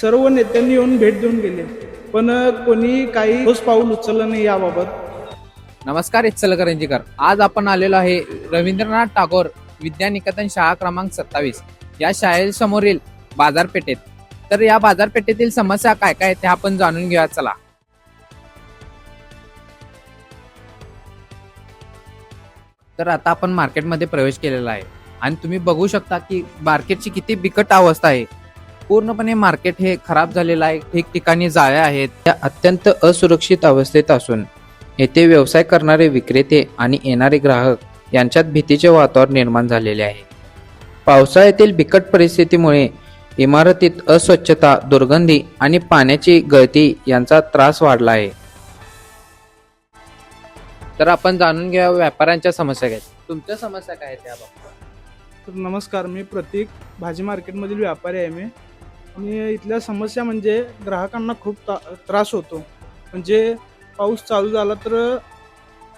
सर्व नेत्यांनी येऊन भेट देऊन गेले. पण कोणी काही ठोस पाऊल उचललं नाही याबाबत. नमस्कार इचलकरंजीकर आज आपण आलेलो आहे रवींद्रनाथ टागोर विद्यानिकेतन शाळा क्रमांक सत्तावीस. या शाळेसमोरील बाजारपेठेत. तर या बाजारपेठेतील समस्या काय काय आहेत ते आपण जाणून घेऊया. चला. तर आता आपण मार्केटमध्ये प्रवेश केलेला आहे. आणि तुम्ही बघू शकता की मार्केटची किती बिकट अवस्था आहे. पूर्णपणे मार्केट हे खराब झालेलं आहे. ठिकठिकाणी जाळ्या आहेत. त्या अत्यंत असुरक्षित अवस्थेत असून येथे व्यवसाय करणारे विक्रेते आणि येणारे ग्राहक यांच्यात भीतीचे वातावरण निर्माण झालेले आहे. पावसाळ्यातील बिकट परिस्थितीमुळे इमारतीत अस्वच्छता दुर्गंधी आणि पाण्याची गळती यांचा त्रास वाढला आहे. तर आपण जाणून घ्या व्यापाऱ्यांच्या समस्या काय आहेत. तुमच्या समस्या काय आहेत बाबतीत? तर नमस्कार मी प्रतीक. भाजी मार्केटमधील व्यापारी आहे मी. आणि इथल्या समस्या म्हणजे ग्राहकांना खूप ता त्रास होतो. म्हणजे पाऊस चालू झाला तर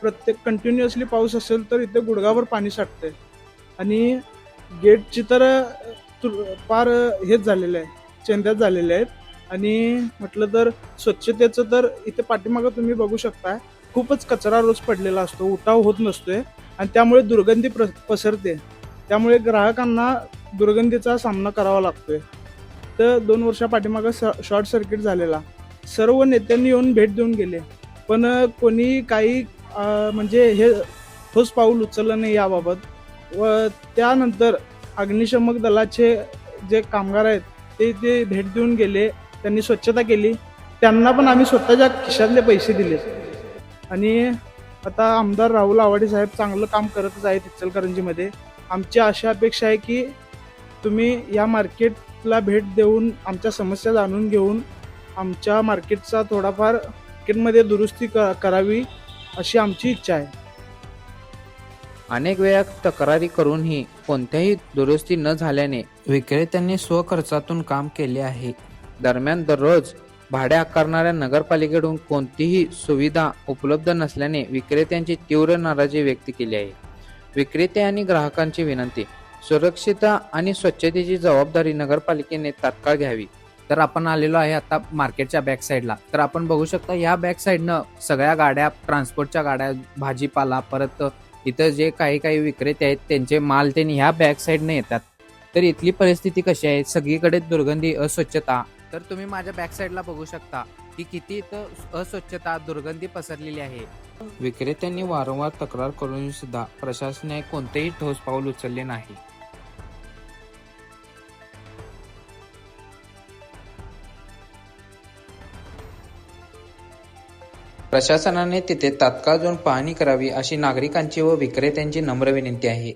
प्रत्येक कंटिन्युअसली पाऊस असेल तर इथे गुडघाभर पाणी साठते आणि गेटची तर तु- फार हेच झालेलं आहे चेंद्यात झालेले आहेत. आणि म्हटलं तर स्वच्छतेचं तर इथे पाठीमागं तुम्ही बघू शकता खूपच कचरा रोज पडलेला असतो उठाव होत नसतोय. आणि त्यामुळे दुर्गंधी प्र पसरते. त्यामुळे ग्राहकांना दुर्गंधीचा सामना करावा लागतोय. तर दोन वर्षा पाठीमागं स शॉर्ट सर्किट झालेला. सर्व नेत्यांनी येऊन भेट देऊन गेले. पण कोणी काही म्हणजे हे ठोस पाऊल उचललं नाही याबाबत. व त्यानंतर अग्निशमक दलाचे जे कामगार आहेत ते ते भेट देऊन गेले. त्यांनी स्वच्छता केली. त्यांना पण आम्ही स्वतःच्या खिशातले पैसे दिले. आणि आता आमदार राहुल आवाडे साहेब चांगलं काम करतच आहेत इचलकरंजीमध्ये. आमची अशी अपेक्षा आहे की तुम्ही या मार्केट मार्केटला भेट देऊन आमच्या समस्या जाणून घेऊन आमच्या मार्केटचा थोडाफार मार्केटमध्ये दुरुस्ती क करावी अशी आमची इच्छा आहे. अनेक वेळा तक्रारी करूनही कोणत्याही दुरुस्ती न झाल्याने विक्रेत्यांनी स्वखर्चातून काम केले आहे. दरम्यान दररोज भाडे आकारणाऱ्या नगरपालिकेकडून कोणतीही सुविधा उपलब्ध नसल्याने विक्रेत्यांची तीव्र नाराजी व्यक्त केली आहे. विक्रेते आणि ग्राहकांची विनंती सुरक्षितता आणि स्वच्छतेची जबाबदारी नगरपालिकेने तात्काळ घ्यावी. तर आपण आलेलो आहे आता मार्केटच्या बॅक साईडला तर आपण बघू शकता या बॅक साईडनं सगळ्या गाड्या ट्रान्सपोर्टच्या गाड्या भाजीपाला परत इथं जे काही काही विक्रेते आहेत त्यांचे माल ते ह्या बॅक साईडनं येतात. तर इथली परिस्थिती कशी आहे? सगळीकडे दुर्गंधी अस्वच्छता. तर तुम्ही माझ्या बॅक साईडला बघू शकता की किती इथं अस्वच्छता दुर्गंधी पसरलेली आहे. विक्रेत्यांनी वारंवार तक्रार करून सुद्धा प्रशासनाने कोणतेही ठोस पाऊल उचलले नाही. प्रशासनाने तिथे तात्काळ जाऊन पाहणी करावी अशी नागरिकांची व विक्रेत्यांची नम्र विनंती आहे.